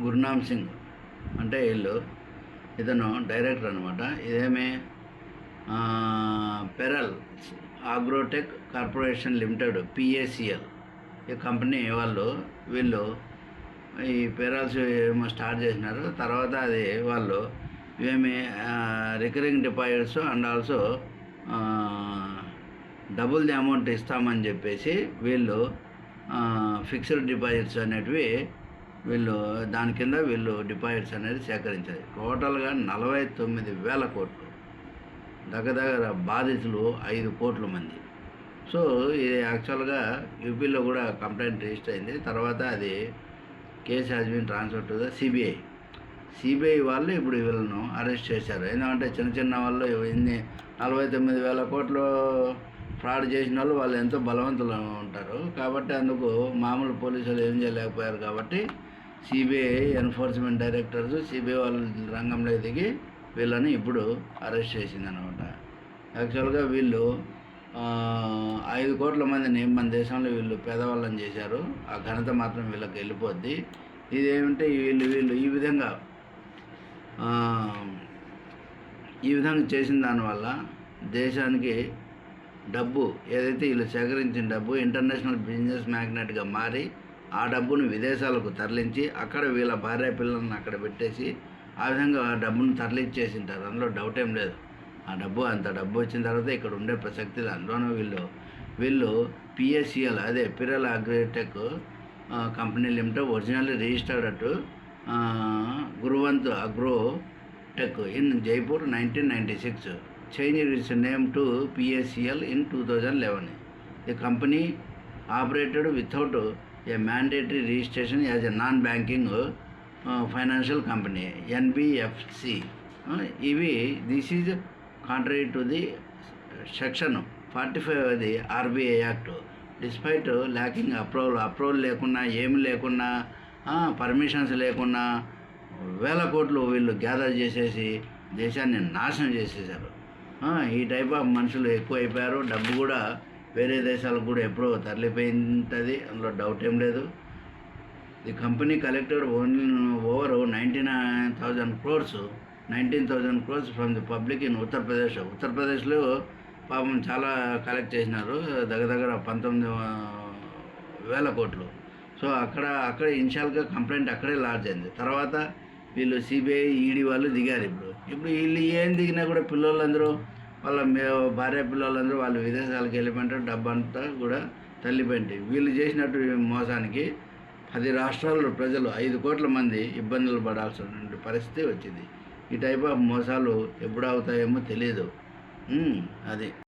గురునామ్ సింగ్ అంటే వీళ్ళు ఇతను డైరెక్టర్ అనమాట ఇదేమి Pearl Agrotech corporation limited PACL. ఈ కంపెనీ వాళ్ళు వీళ్ళు ఈ పెరల్స్ ఏమో స్టార్ట్ చేసినారు. తర్వాత అది వాళ్ళు ఇవేమి recurring deposits and also double the amount ఇస్తామని చెప్పేసి వీళ్ళు ఫిక్స్డ్ డిపాజిట్స్ అనేటివి వీళ్ళు దాని కింద వీళ్ళు డిపాజిట్స్ అనేది సేకరించారు. టోటల్గా నలభై తొమ్మిది వేల కోట్లు. దగ్గర దగ్గర బాధితులు ఐదు కోట్ల మంది. సో ఇది యాక్చువల్గా యూపీలో కూడా కంప్లైంట్ రిజిస్టర్ అయింది. తర్వాత అది case has been transfer to the CBI CBI వాళ్ళు ఇప్పుడు వీళ్ళను అరెస్ట్ చేశారు. ఎందుకంటే చిన్న చిన్న వాళ్ళు ఇన్ని నలభై తొమ్మిది వేల కోట్లు ఫ్రాడ్ చేసిన వాళ్ళు వాళ్ళు ఎంతో బలవంతులు ఉంటారు. కాబట్టి అందుకు మామూలు పోలీసులు ఏం చేయలేకపోయారు కాబట్టి సిబిఐ ఎన్ఫోర్స్మెంట్ డైరెక్టర్స్ సిబిఐ వాళ్ళ రంగంలో దిగి వీళ్ళని ఇప్పుడు అరెస్ట్ చేసింది అనమాట యాక్చువల్గా వీళ్ళు ఐదు కోట్ల మందిని మన దేశంలో వీళ్ళు పేదవాళ్ళని చేశారు. ఆ ఘనత మాత్రం వీళ్ళకి వెళ్ళిపోద్ది. ఇదేమంటే వీళ్ళు వీళ్ళు ఈ విధంగా ఈ విధంగా చేసిన దానివల్ల దేశానికి డబ్బు ఏదైతే వీళ్ళు సేకరించిన డబ్బు ఇంటర్నేషనల్ బిజినెస్ మ్యాగ్నెట్గా మారి ఆ డబ్బును విదేశాలకు తరలించి అక్కడ వీళ్ళ భార్య పిల్లల్ని అక్కడ పెట్టేసి ఆ విధంగా ఆ డబ్బును తరలించేసింటారు. అందులో డౌట్ ఏం లేదు. ఆ డబ్బు అంత డబ్బు వచ్చిన తర్వాత ఇక్కడ ఉండే ప్రసక్తి లేదు. అందులోనూ వీళ్ళు వీళ్ళు పిఎస్సిఎల్ అదే Pearl Agritech company limited originally registered అటు Gurwant agro tech in Jaipur nineteen ninety six. Change its name to PSCL in two thousand eleven. The company operated without a mandatory registration as a non banking financial company NBFC ఇవి this is contrary to the section forty five అది RBI act. Despite lacking approval approval లేకున్నా ఏమి లేకున్నా permissions లేకున్నా వేల కోట్లు వీళ్ళు gather చేసేసి దేశాన్ని నాశనం చేసేసారు ఈ టైప్ ఆఫ్ మనుషులు ఎక్కువ అయిపోయారు డబ్బు కూడా వేరే దేశాలకు కూడా ఎప్పుడో తరలిపోయింటుంది అందులో డౌట్ ఏం లేదు. The company collected only over ninety nine thousand crores nineteen thousand crores from the public in Uttar Pradesh ఉత్తరప్రదేశ్లో పాపం చాలా కలెక్ట్ చేసినారు దగ్గర దగ్గర పంతొమ్మిది వేల కోట్లు. సో అక్కడ అక్కడ ఇన్షియల్గా కంప్లైంట్ అక్కడే లాడ్జ్ అయింది. తర్వాత వీళ్ళు సిబిఐ ఈడీ వాళ్ళు దిగారు ఇప్పుడు. ఇప్పుడు వీళ్ళు ఏం దిగినా కూడా పిల్లలందరూ వాళ్ళ మే భార్య పిల్లలందరూ వాళ్ళు విదేశాలకు వెళ్ళిపోయింటారు డబ్బంతా కూడా తల్లిపోయింది వీళ్ళు చేసినట్టు మోసానికి పది రాష్ట్రాల్లో ప్రజలు ఐదు కోట్ల మంది ఇబ్బందులు పడాల్సిన పరిస్థితి వచ్చింది. ఈ టైప్ ఆఫ్ మోసాలు ఎప్పుడు అవుతాయేమో తెలియదు అది.